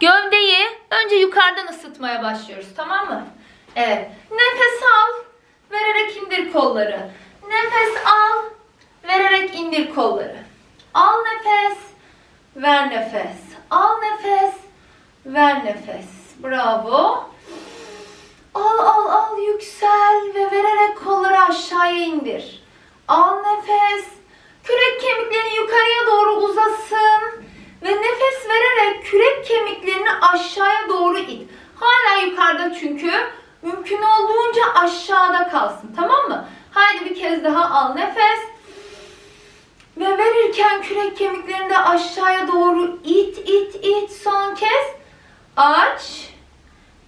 Gövdeyi önce yukarıdan ısıtmaya başlıyoruz tamam mı? Evet. Nefes al. Vererek indir kolları. Nefes al. Vererek indir kolları. Al nefes. Ver nefes. Al nefes. Ver nefes. Bravo. Al al al yüksel ve vererek kolları aşağıya indir. Al nefes. Kürek kemiklerini yukarıya doğru uzasın. Ve nefes vererek kürek kemiklerini aşağıya doğru it. Hala yukarıda çünkü. Mümkün olduğunca aşağıda kalsın. Tamam mı? Haydi bir kez daha al nefes. Ve verirken kürek kemiklerini de aşağıya doğru it it it. Son kez aç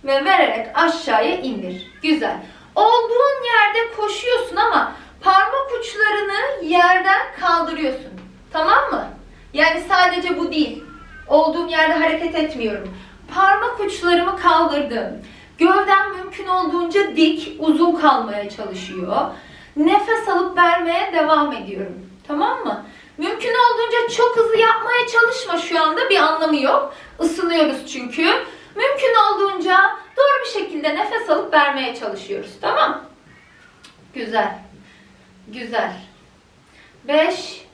ve vererek aşağıya indir. Güzel. Olduğun yerde koşuyorsun ama parmak uçlarını yerden kaldırıyorsun. Tamam mı? Yani sadece bu değil. Olduğum yerde hareket etmiyorum. Parmak uçlarımı kaldırdım. Gövdem mümkün olduğunca dik, uzun kalmaya çalışıyor. Nefes alıp vermeye devam ediyorum. Tamam mı? Mümkün olduğunca çok hızlı yapmaya çalışma şu anda bir anlamı yok. Isınıyoruz çünkü. Mümkün olduğunca doğru bir şekilde nefes alıp vermeye çalışıyoruz. Tamam? Güzel. Güzel. 5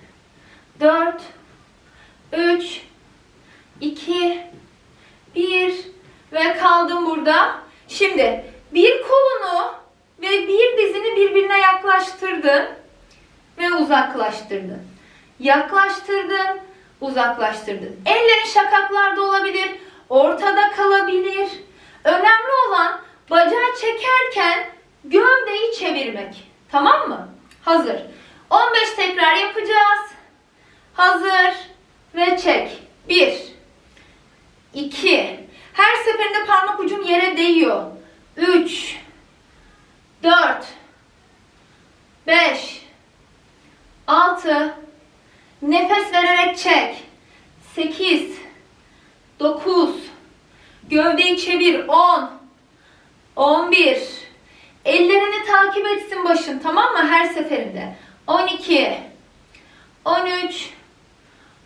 4 3 2 1 ve kaldım burada. Şimdi bir kolunu ve bir dizini birbirine yaklaştırdın ve uzaklaştırdın. Yaklaştırdın, uzaklaştırdın. Ellerin şakaklarda olabilir, ortada kalabilir. Önemli olan bacağı çekerken gövdeyi çevirmek. Tamam mı? Hazır. 15 tekrar yapacağız. Hazır ve çek. 1 2 Her seferinde parmak ucum yere değiyor. 3 4 5 6 Nefes vererek çek. 8 9 Gövdeyi çevir. 10 11 Ellerini takip etsin başın tamam mı? Her seferinde. 12 13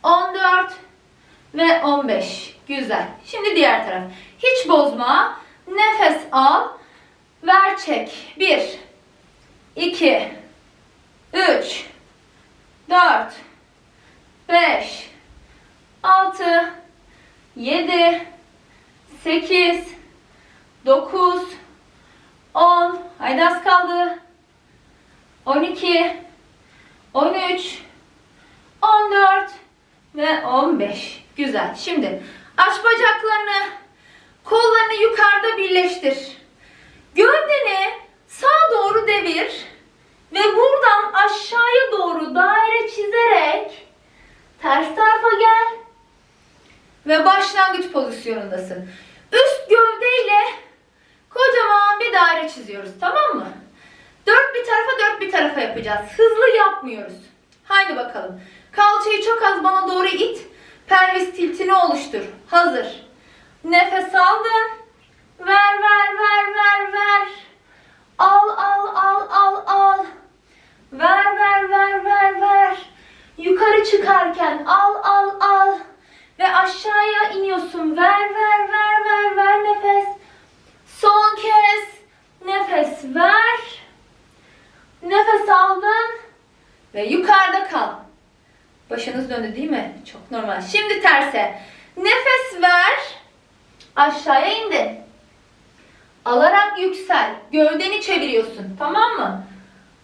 14 ve 15. Güzel. Şimdi diğer taraf. Hiç bozma. Nefes al. Ver çek. 1 2 3 4 5 6 7 8 9 10 Haydi az kaldı. 12 13 14 ve 15. Güzel. Şimdi aç bacaklarını. Kollarını yukarıda birleştir. Gövdeni sağa doğru devir. Ve buradan aşağıya doğru daire çizerek ters tarafa gel. Ve başlangıç pozisyonundasın. Üst gövdeyle kocaman bir daire çiziyoruz. Tamam mı? Dört bir tarafa dört bir tarafa yapacağız. Hızlı yapmıyoruz. Haydi bakalım. Kalçayı çok az bana doğru it. Pelvis tiltini oluştur. Hazır. Nefes aldın. Ver ver ver ver ver. Al al al al al. Ver ver ver ver ver. Yukarı çıkarken al al al. Ve aşağıya iniyorsun. Ver ver ver ver ver nefes. Son kez nefes ver. Nefes aldın ve yukarıda kal. Başınız döndü değil mi? Çok normal. Şimdi terse. Nefes ver. Aşağıya indin. Alarak yüksel. Gövdeni çeviriyorsun. Tamam mı?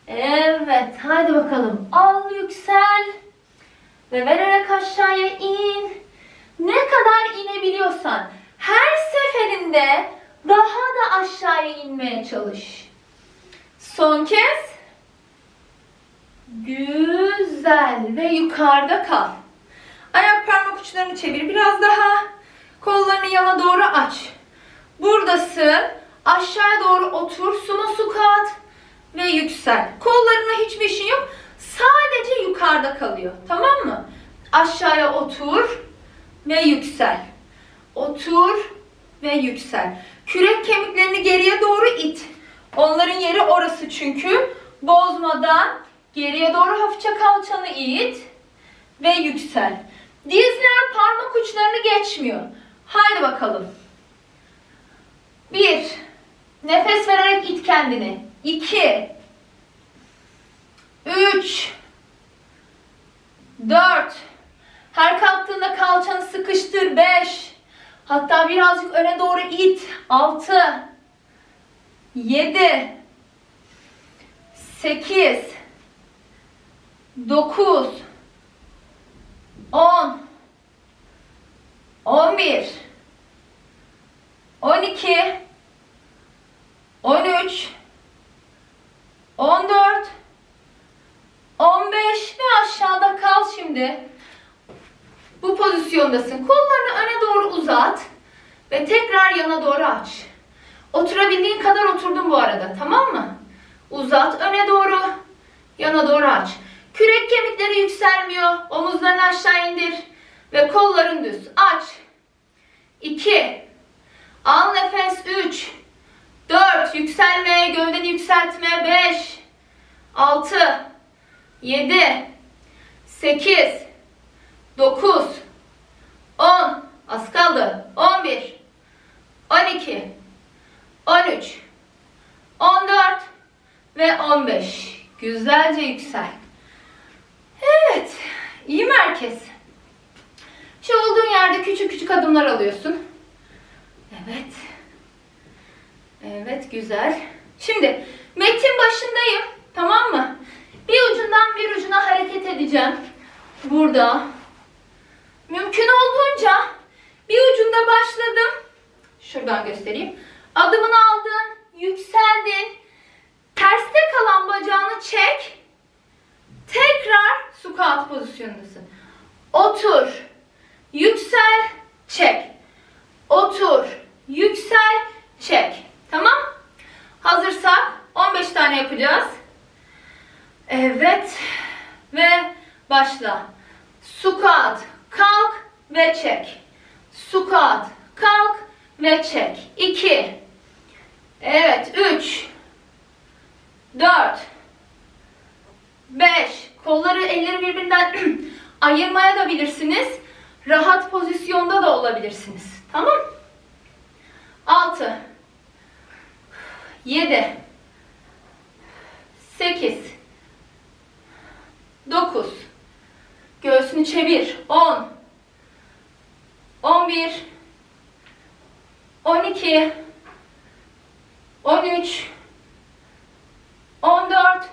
Evet. Hadi bakalım. Al yüksel. Ve vererek aşağıya in. Ne kadar inebiliyorsan. Her seferinde daha da aşağıya inmeye çalış. Son kez. Güzel ve yukarıda kal. Ayak parmak uçlarını çevir biraz daha. Kollarını yana doğru aç. Buradasın. Aşağıya doğru otur. Suma su kat ve yüksel. Kollarına hiçbir işin yok. Sadece yukarıda kalıyor. Tamam mı? Aşağıya otur ve yüksel. Otur ve yüksel. Kürek kemiklerini geriye doğru it. Onların yeri orası çünkü. Bozmadan geriye doğru hafifçe kalçanı it ve yüksel. Dizler parmak uçlarını geçmiyor. Haydi bakalım. Bir. Nefes vererek it kendini. İki. Üç. Dört. Her kalktığında kalçanı sıkıştır. Beş. Hatta birazcık öne doğru it. Altı. Yedi. Sekiz. Dokuz. On. On bir. On iki. On üç. On dört. On beş ve aşağıda kal şimdi. Bu pozisyondasın. Kollarını öne doğru uzat ve tekrar yana doğru aç. Oturabildiğin kadar oturdun bu arada, tamam mı? Uzat öne doğru, yana doğru aç. Kürek kemikleri yükselmiyor. Omuzlarını aşağı indir. Ve kolların düz. Aç. 2 Al nefes. 3 4 Yükselme, gövdeni yükseltme. 5 6 7 8 9 10 Az kaldı. 11 12 13 14 ve 15. Güzelce yüksel. Evet. İyi merkez. Şu olduğun yerde küçük küçük adımlar alıyorsun. Evet. Evet güzel. Şimdi metin başındayım. Tamam mı? Bir ucundan bir ucuna hareket edeceğim. Burada. Mümkün olduğunca bir ucunda başladım. Şuradan göstereyim. Adımını aldın, yükseldin. Terste kalan bacağını çek. Tekrar squat pozisyondasın. Otur. Yüksel, çek. Otur, yüksel, çek. Tamam? Hazırsak 15 tane yapacağız. Evet. Ve başla. Squat, kalk ve çek. Squat, kalk ve çek. 2 Evet, 3 4 5 Kolları, elleri birbirinden ayırmaya da bilirsiniz. Rahat pozisyonda da olabilirsiniz. Tamam? 6 7 8 9 Göğsünü çevir. 10 11 12 13 14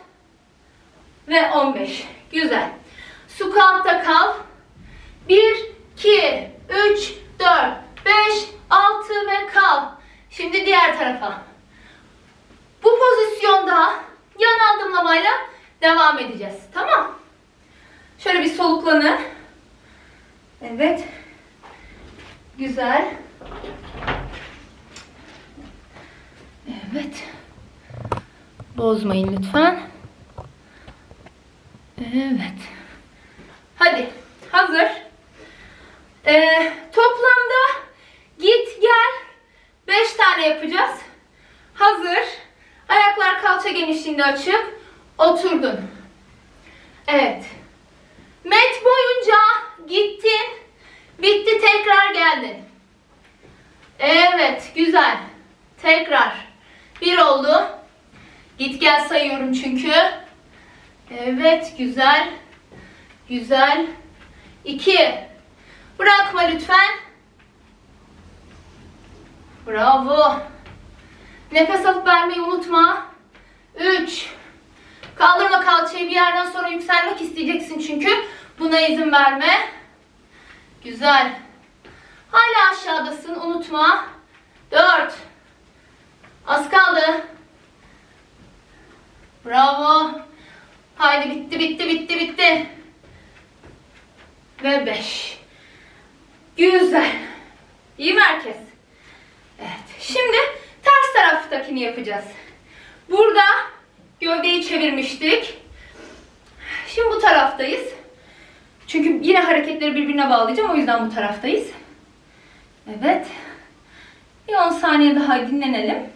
ve 15. Güzel. Squat'ta kal. 1 2 3 4 5 6 ve kal. Şimdi diğer tarafa. Bu pozisyonda yan adımlamayla devam edeceğiz. Tamam? Şöyle bir soluklanın. Evet. Güzel. Evet. Bozmayın lütfen. Evet. Hadi. Hazır. Ee, toplamda git gel 5 tane yapacağız. Hazır. Ayaklar kalça genişliğinde açık. Oturdun. Evet. Met boyunca gittin. Bitti tekrar geldin. Evet güzel. Tekrar. Bir oldu. Git gel sayıyorum çünkü. Evet güzel. Güzel. İki. Bırakma lütfen. Bravo. Nefes alıp vermeyi unutma. Üç. Kaldırma kalçayı bir yerden sonra yükselmek isteyeceksin çünkü. Buna izin verme. Güzel. Hala aşağıdasın unutma. Dört. Az kaldı. Bravo. Haydi bitti bitti bitti bitti. Ve beş. Güzel. İyi merkez. Evet. Şimdi ters taraftakini yapacağız. Burada gövdeyi çevirmiştik. Şimdi bu taraftayız. Çünkü yine hareketleri birbirine bağlayacağım. O yüzden bu taraftayız. Evet. Bir 10 saniye daha dinlenelim.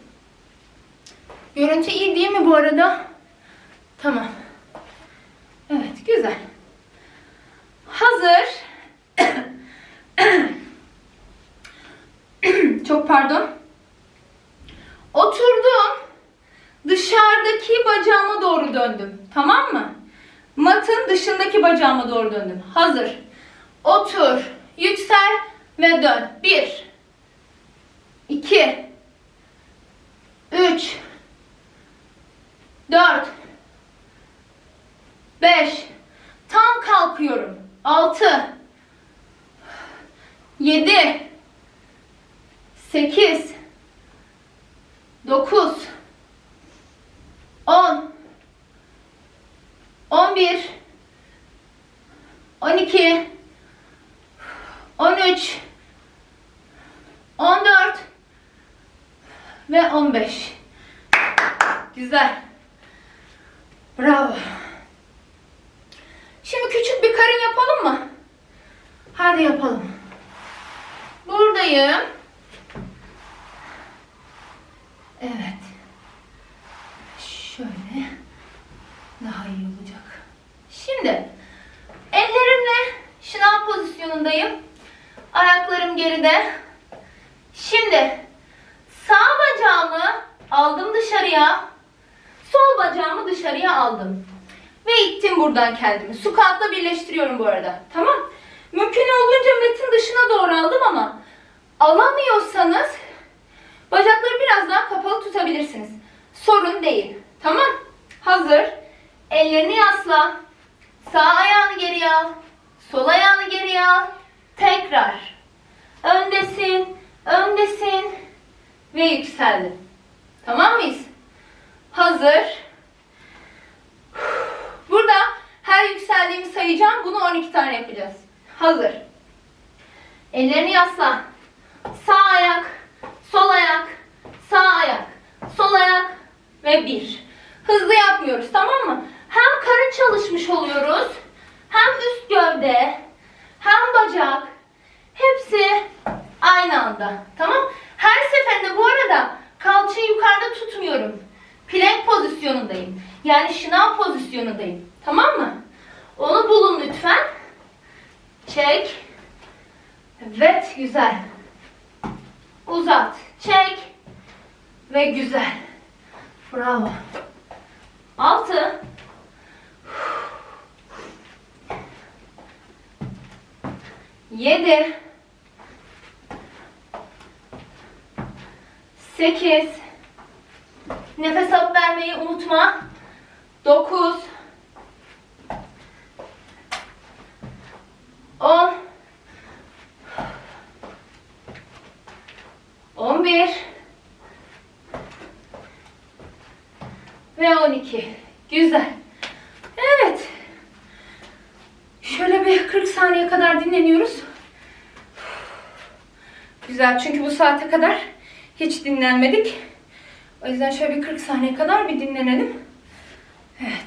Görüntü iyi değil mi bu arada? Tamam. Güzel. Hazır. Çok pardon. Oturdum. Dışarıdaki bacağıma doğru döndüm. Tamam mı? Matın dışındaki bacağıma doğru döndüm. Hazır. Otur. Yüksel ve dön. Bir. iki, Üç. Dört. Beş. Kalkıyorum. Altı. Yedi. Sekiz. Dokuz. On. On bir. On iki. On üç. On dört. Ve on beş. Güzel. Bravo. Şimdi küçük bir karın yapalım mı? Hadi yapalım. Buradayım. Evet. Şöyle daha iyi olacak. Şimdi ellerimle şınav pozisyonundayım. Ayaklarım geride. Şimdi sağ bacağımı aldım dışarıya. Sol bacağımı dışarıya aldım. Ve ittim buradan kendimi. Sukatla birleştiriyorum bu arada. Tamam. Mümkün olduğunca metin dışına doğru aldım ama alamıyorsanız bacakları biraz daha kapalı tutabilirsiniz. Sorun değil. Tamam. Hazır. Ellerini yasla. Sağ ayağını geriye al. Sol ayağını geriye al. Tekrar. Öndesin. Öndesin. Ve yükseldin. Tamam mıyız? Hazır. Burada her yükseldiğimi sayacağım. Bunu 12 tane yapacağız. Hazır. Ellerini yasla. Sağ ayak, sol ayak, sağ ayak, sol ayak ve bir. Hızlı yapmıyoruz tamam mı? Hem karın çalışmış oluyoruz, hem üst gövde, hem bacak. Hepsi aynı anda. Tamam? Her seferinde bu arada kalçayı yukarıda tutmuyorum. Plank pozisyonundayım. Yani şınav pozisyonundayım. Tamam mı? Onu bulun lütfen. Çek. Evet, güzel. Uzat. Çek. Ve güzel. Bravo. Altı. Yedi. Sekiz. Nefes alıp vermeyi unutma. Dokuz. On. On bir. Ve on iki. Güzel. Evet. Şöyle bir 40 saniye kadar dinleniyoruz. Güzel çünkü bu saate kadar hiç dinlenmedik. O yüzden şöyle bir 40 saniye kadar bir dinlenelim. Evet.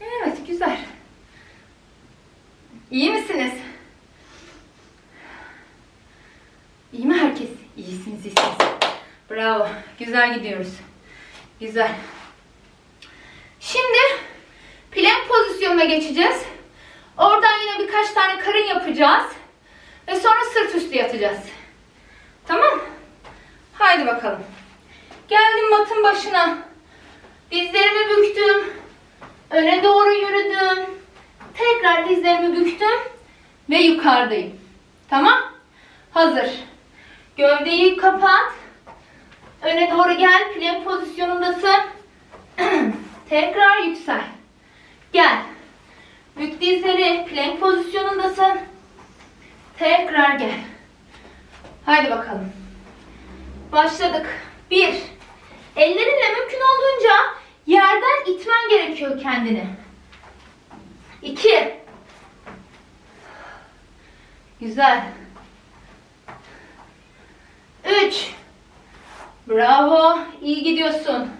Evet güzel. İyi misiniz? İyi mi herkes? İyisiniz, iyisiniz. Bravo. Güzel gidiyoruz. Güzel. Şimdi plank pozisyonuna geçeceğiz. Oradan yine birkaç tane karın yapacağız. Ve sonra sırt üstü yatacağız. Tamam? Haydi bakalım. Geldim matın başına. Dizlerimi büktüm. Öne doğru yürüdüm. Tekrar dizlerimi büktüm. Ve yukarıdayım. Tamam? Hazır. Gövdeyi kapat. Öne doğru gel. Plank pozisyonundasın. Tekrar yüksel. Gel. Bük dizleri. Plank pozisyonundasın. Tekrar gel. Haydi bakalım. Başladık. Bir. Ellerinle mümkün olduğunca yerden itmen gerekiyor kendini. İki. Güzel. Üç. Bravo. İyi gidiyorsun.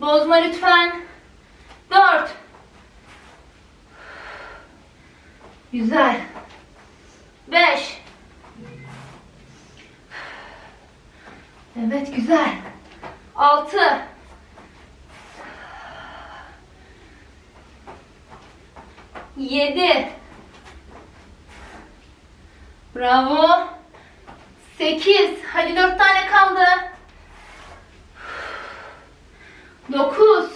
Bozma lütfen. Dört. Güzel. Beş. Evet güzel. Altı. Yedi. Bravo. 8. Hadi 4 tane kaldı. 9.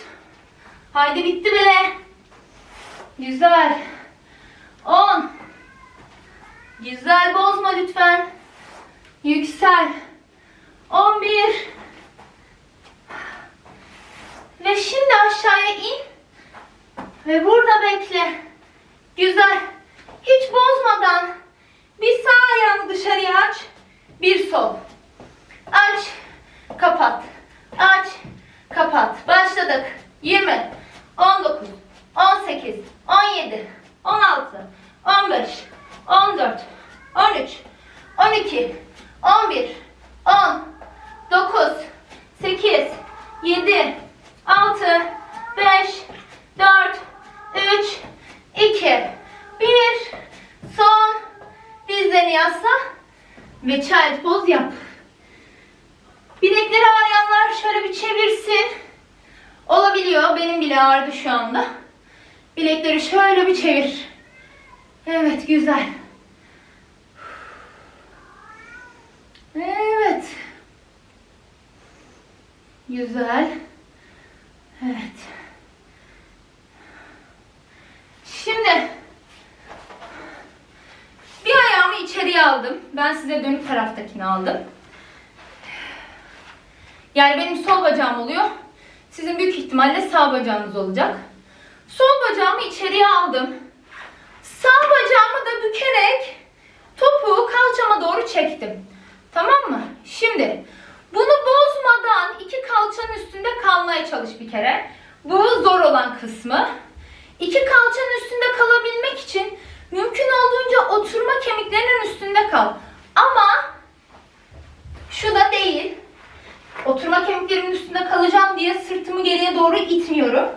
Haydi bitti bile. Güzel. 10. Güzel bozma lütfen. Yüksel. 11. Ve şimdi aşağıya in. Ve burada bekle. Güzel. Hiç bozmadan bir sağ ayağını dışarıya aç. Bir sol. Aç. Kapat. Aç. Kapat. Başladık. 20, 19, 18, 17, 16, 15, 14, 13, 12, 11, 10, 9, 8, 7, 6, 5, 4, 3, 2, 1. Son. Dizlerini yasla. Ve child pose yap. Bilekleri ağrıyanlar şöyle bir çevirsin. Olabiliyor. Benim bile ağrıdı şu anda. Bilekleri şöyle bir çevir. Evet güzel. Evet. Güzel. Evet. Şimdi bir ayağımı içeriye aldım. Ben size dönük taraftakini aldım. Yani benim sol bacağım oluyor. Sizin büyük ihtimalle sağ bacağınız olacak. Sol bacağımı içeriye aldım. Sağ bacağımı da bükerek topuğu kalçama doğru çektim. Tamam mı? Şimdi bunu bozmadan iki kalçanın üstünde kalmaya çalış bir kere. Bu zor olan kısmı. İki kalçanın üstünde kalabilmek için mümkün olduğunca oturma kemiklerinin üstünde kal. Ama şu da değil. Oturma kemiklerimin üstünde kalacağım diye sırtımı geriye doğru itmiyorum.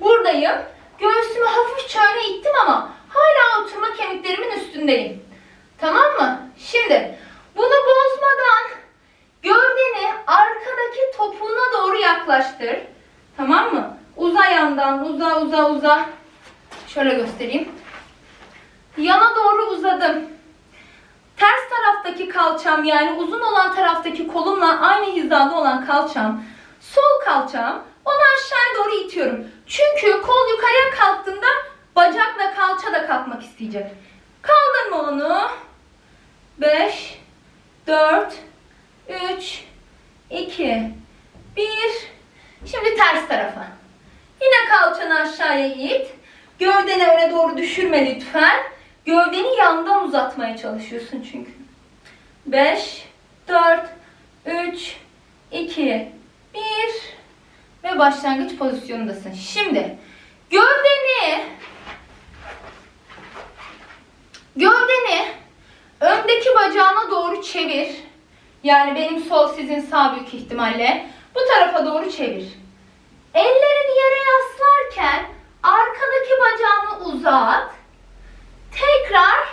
Buradayım. Göğsümü hafifçe öne ittim ama hala oturma kemiklerimin üstündeyim. Tamam mı? Şimdi bunu bozmadan gövdeni arkadaki topuğuna doğru yaklaştır. Tamam mı? Uza yandan, uza uza uza. Şöyle göstereyim. Yana doğru uzadım. Ters taraftaki kalçam yani uzun olan taraftaki kolumla aynı hizada olan kalçam, sol kalçam onu aşağıya doğru itiyorum. Çünkü kol yukarıya kalktığında bacakla kalça da kalkmak isteyecek. Kaldırma onu. 5 4 3 2 1 Şimdi ters tarafa. Yine kalçanı aşağıya it. Gövdeni öne doğru düşürme lütfen. Gövdeni yandan uzatmaya çalışıyorsun çünkü. 5, 4, 3, 2, 1 ve başlangıç pozisyonundasın. Şimdi gövdeni gövdeni öndeki bacağına doğru çevir. Yani benim sol sizin sağ büyük ihtimalle. Bu tarafa doğru çevir. Ellerini yere yaslarken arkadaki bacağını uzat. Tekrar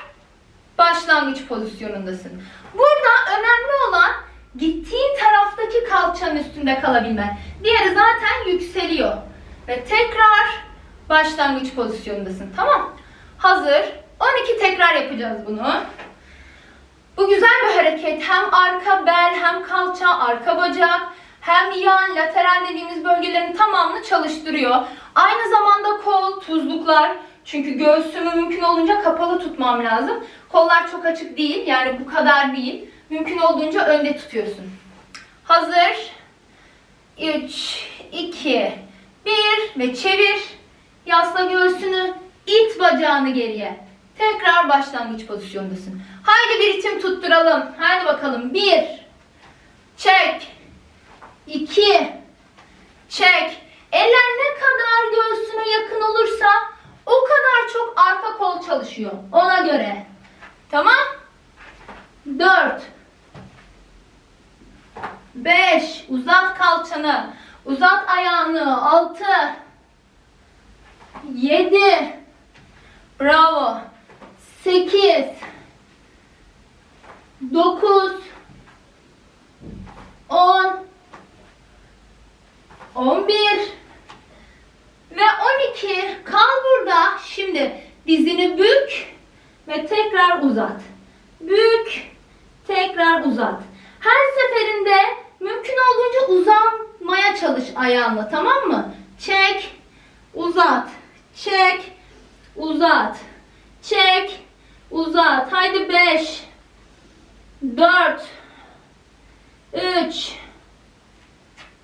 başlangıç pozisyonundasın. Burada önemli olan gittiğin taraftaki kalçanın üstünde kalabilmen. Diğeri zaten yükseliyor. Ve tekrar başlangıç pozisyonundasın. Tamam. Hazır. 12 tekrar yapacağız bunu. Bu güzel bir hareket. Hem arka bel, hem kalça, arka bacak, hem yan, lateral dediğimiz bölgelerin tamamını çalıştırıyor. Aynı zamanda kol, tuzluklar. Çünkü göğsümü mümkün olunca kapalı tutmam lazım. Kollar çok açık değil. Yani bu kadar değil. Mümkün olduğunca önde tutuyorsun. Hazır. 3, 2, 1 ve çevir. Yasla göğsünü. it bacağını geriye. Tekrar başlangıç pozisyondasın. Haydi bir ritim tutturalım. Haydi bakalım. 1 Çek. 2 Çek. Eller ne kadar göğsüne yakın olursa o kadar çok arka kol çalışıyor. Ona göre. Tamam? 4 5 Uzat kalçanı. Uzat ayağını. 6 7 Bravo. 8 9 10 11 ve 12 kal burada. Şimdi dizini bük ve tekrar uzat. Bük, tekrar uzat. Her seferinde mümkün olduğunca uzanmaya çalış ayağınla tamam mı? Çek, uzat, çek, uzat, çek, uzat. Haydi 5, 4, 3,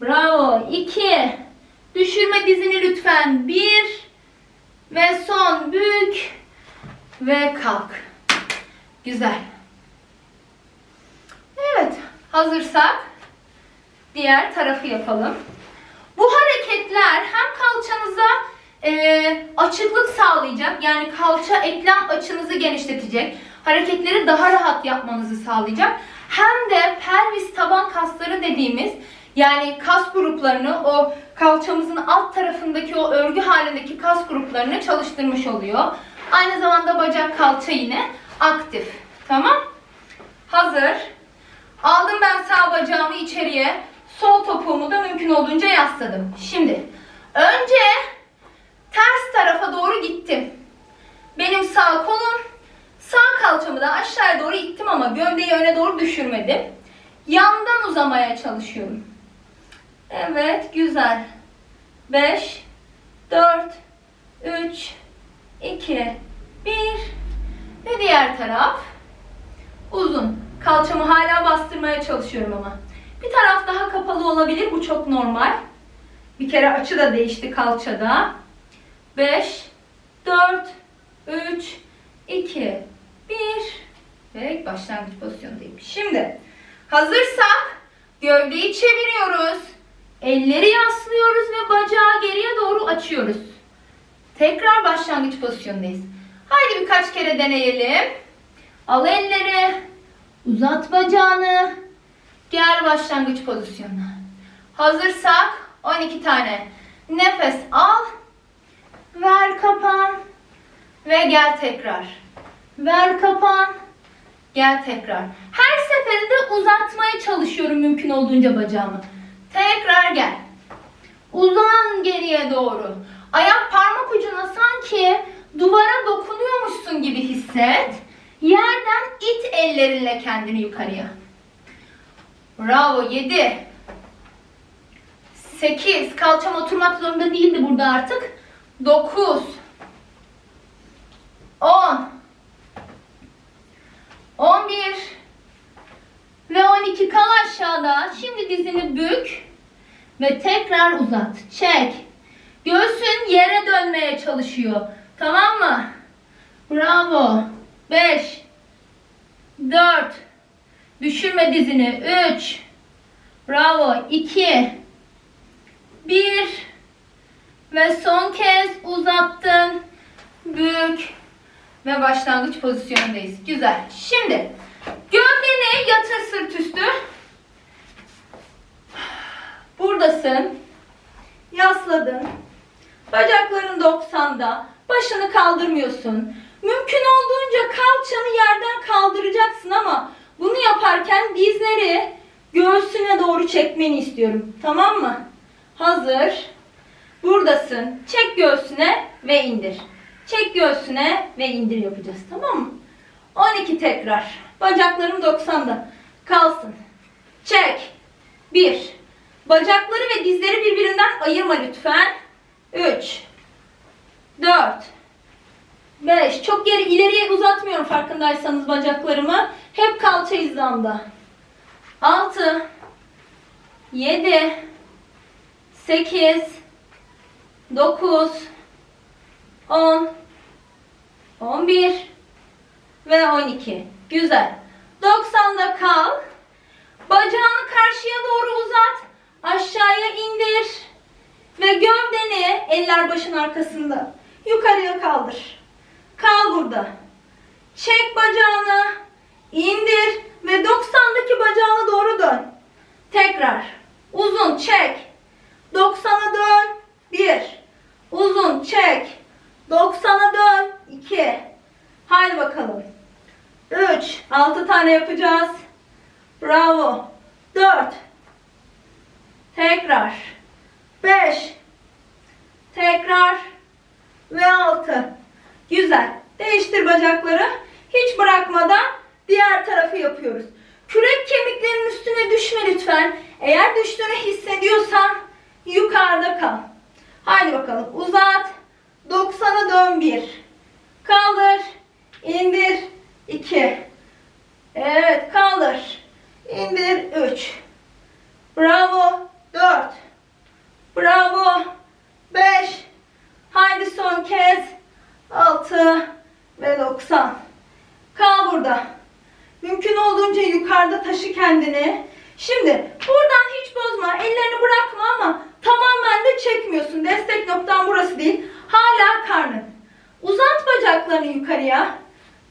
bravo, 2, düşürme dizini lütfen, 1 ve son bük ve kalk. Güzel. Evet, hazırsak diğer tarafı yapalım. Bu hareketler hem kalçanıza e, açıklık sağlayacak, yani kalça eklem açınızı genişletecek, hareketleri daha rahat yapmanızı sağlayacak. Hem de pelvis taban kasları dediğimiz yani kas gruplarını o kalçamızın alt tarafındaki o örgü halindeki kas gruplarını çalıştırmış oluyor. Aynı zamanda bacak kalça yine aktif. Tamam? Hazır. Aldım ben sağ bacağımı içeriye. Sol topuğumu da mümkün olduğunca yasladım. Şimdi önce ters tarafa doğru gittim. Benim sağ kolum sağ kalçamı da aşağıya doğru ittim ama gövdeyi öne doğru düşürmedim. Yandan uzamaya çalışıyorum. Evet, güzel. 5 4 3 2 1 ve diğer taraf uzun. Kalçamı hala bastırmaya çalışıyorum ama. Bir taraf daha kapalı olabilir. Bu çok normal. Bir kere açı da değişti kalçada. 5 4 3 2 1 ve başlangıç pozisyondayım. Şimdi hazırsak gövdeyi çeviriyoruz. Elleri yaslıyoruz ve bacağı geriye doğru açıyoruz. Tekrar başlangıç pozisyondayız. Haydi birkaç kere deneyelim. Al elleri. Uzat bacağını. Gel başlangıç pozisyonuna. Hazırsak 12 tane nefes al. Ver kapan. Ve gel tekrar. Ver kapan. Gel tekrar. Her seferinde uzatmaya çalışıyorum mümkün olduğunca bacağımı. Tekrar gel. Uzan geriye doğru. Ayak parmak ucuna sanki duvara dokunuyormuşsun gibi hisset. Yerden it ellerinle kendini yukarıya. Bravo. 7 8 Kalçam oturmak zorunda değildi burada artık. 9 10 11 ve 12 kal aşağıda. Şimdi dizini bük ve tekrar uzat. Çek. Göğsün yere dönmeye çalışıyor. Tamam mı? Bravo. 5 4 Düşürme dizini. 3 Bravo. 2 1 ve son kez uzattın. Bük ve başlangıç pozisyonundayız. Güzel. Şimdi gövdeni yatır sırt üstü. Buradasın. Yasladın. Bacakların 90'da. Başını kaldırmıyorsun. Mümkün olduğunca kalçanı yerden kaldıracaksın ama bunu yaparken dizleri göğsüne doğru çekmeni istiyorum. Tamam mı? Hazır. Buradasın. Çek göğsüne ve indir. Çek göğsüne ve indir yapacağız. Tamam mı? 12 tekrar. Bacaklarım 90'da. Kalsın. Çek. 1. Bacakları ve dizleri birbirinden ayırma lütfen. 3. 4. 5. Çok geri ileriye uzatmıyorum farkındaysanız bacaklarımı. Hep kalça hizamda. 6. 7. 8. 9. 10. 11. Ve 12. Güzel. 90'da kal. Bacağını karşıya doğru uzat. Aşağıya indir. Ve gövdeni eller başın arkasında. Yukarıya kaldır. Kal burada. Çek bacağını. indir ve 90'daki bacağına doğru dön. Tekrar. Uzun çek. 90'a dön. 1. Uzun çek. 90'a dön. 2. Haydi bakalım. 3. 6 tane yapacağız. Bravo. 4. Tekrar. 5. Tekrar. Ve 6. Güzel. Değiştir bacakları. Hiç bırakmadan diğer tarafı yapıyoruz. Kürek kemiklerinin üstüne düşme lütfen. Eğer düştüğünü hissediyorsan yukarıda kal. Haydi bakalım uzat. 90'a dön 1. Kaldır. indir 2. Evet kaldır. İndir 3. Bravo 4. Bravo 5. Haydi son kez. 6 ve 90. Kal burada. Mümkün olduğunca yukarıda taşı kendini. Şimdi buradan hiç bozma. Ellerini bırakma ama tamamen de çekmiyorsun. Destek noktan burası değil. Hala karnın. Uzat bacaklarını yukarıya.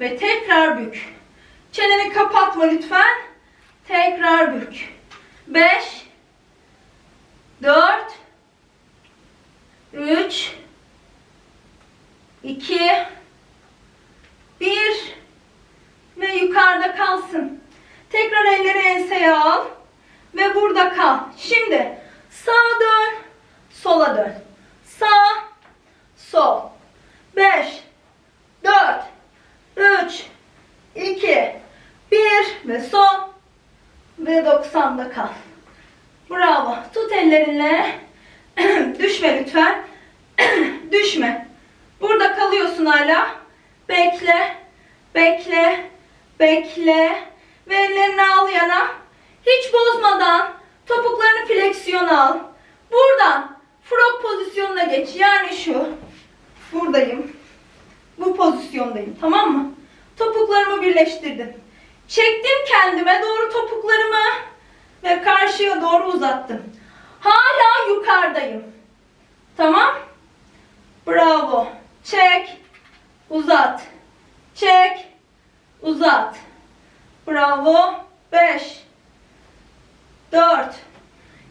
Ve tekrar bük. Çeneni kapatma lütfen. Tekrar bük. 5 4 3 2 1 ve yukarıda kalsın. Tekrar elleri enseye al ve burada kal. Şimdi sağa dön, sola dön. Sağ, sol. 5 4 3 2 1 ve son ve 90'da kal. Bravo. Tut ellerinle. Düşme lütfen. Düşme. Burada kalıyorsun hala. Bekle. Bekle. Bekle. Ve ellerini al yana. Hiç bozmadan topuklarını fleksiyona al. Buradan frog pozisyonuna geç. Yani şu. Buradayım. Bu pozisyondayım. Tamam mı? Topuklarımı birleştirdim. Çektim kendime doğru topuklarımı ve karşıya doğru uzattım. Hala yukarıdayım. Tamam? Bravo. Çek. Uzat. Çek. Uzat. Bravo. 5 4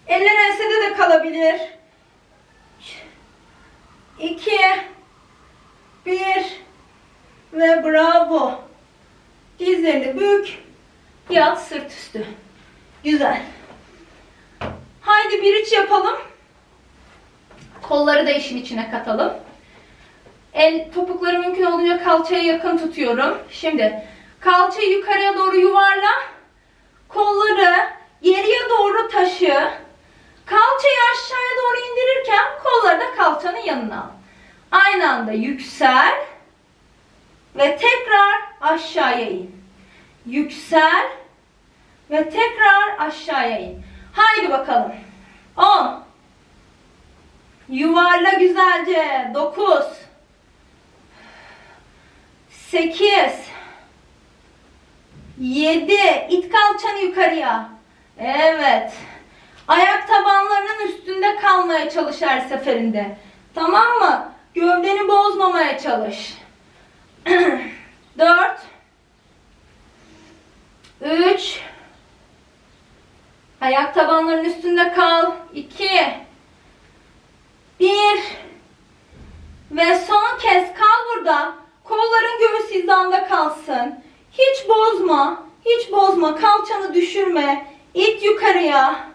Eller ensede de kalabilir. 2 1 ve bravo. Dizlerini bük. Yat sırt üstü. Güzel. Haydi bir iç yapalım. Kolları da işin içine katalım. El topukları mümkün olduğunca kalçaya yakın tutuyorum. Şimdi kalçayı yukarıya doğru yuvarla. Kolları geriye doğru taşı. Kalçayı aşağıya doğru indirirken kolları da kalçanın yanına al. Aynı anda yüksel ve tekrar aşağıya in. Yüksel ve tekrar aşağıya in. Haydi bakalım. 10 Yuvarla güzelce. 9 8 7 İt kalçanı yukarıya. Evet. Ayak tabanlarının üstünde kalmaya çalış her seferinde. Tamam mı? Gövdeni bozmamaya çalış. 4 3 Ayak tabanlarının üstünde kal. 2 1 Ve son kez kal burada. Kolların göğüs hizanda kalsın. Hiç bozma. Hiç bozma. Kalçanı düşürme. İt yukarıya.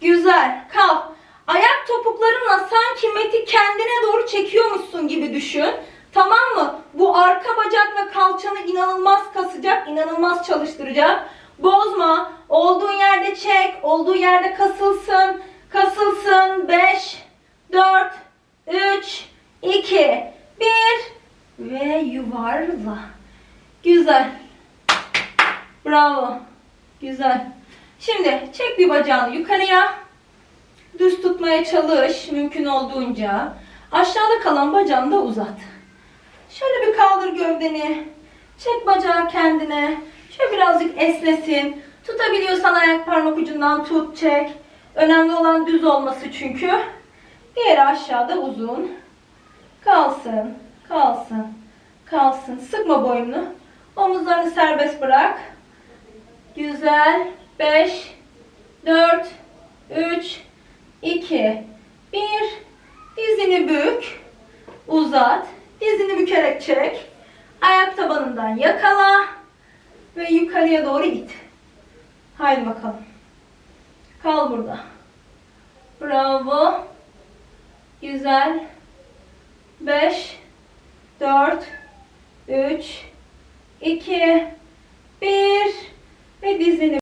Güzel. Kal. Ayak topuklarınla sanki meti kendine doğru çekiyormuşsun gibi düşün. Tamam mı? Bu arka bacak ve kalçanı inanılmaz kasacak, inanılmaz çalıştıracak. Bozma. Olduğun yerde çek. Olduğu yerde kasılsın. Kasılsın. 5, 4, 3, 2, 1 ve yuvarla. Güzel. Bravo. Güzel. Şimdi çek bir bacağını yukarıya. Düz tutmaya çalış mümkün olduğunca. Aşağıda kalan bacağını da uzat. Şöyle bir kaldır gövdeni. Çek bacağı kendine. Şöyle birazcık esnesin. Tutabiliyorsan ayak parmak ucundan tut, çek. Önemli olan düz olması çünkü. Diğeri aşağıda uzun. Kalsın, kalsın, kalsın. Sıkma boynunu. Omuzlarını serbest bırak. Güzel. 5, 4, 3, 2, 1. Dizini bük. Uzat. Dizini bükerek çek. Ayak tabanından yakala. Ve yukarıya doğru it. Haydi bakalım. Kal burada. Bravo. Güzel. 5 4 3 2 1 ve dizini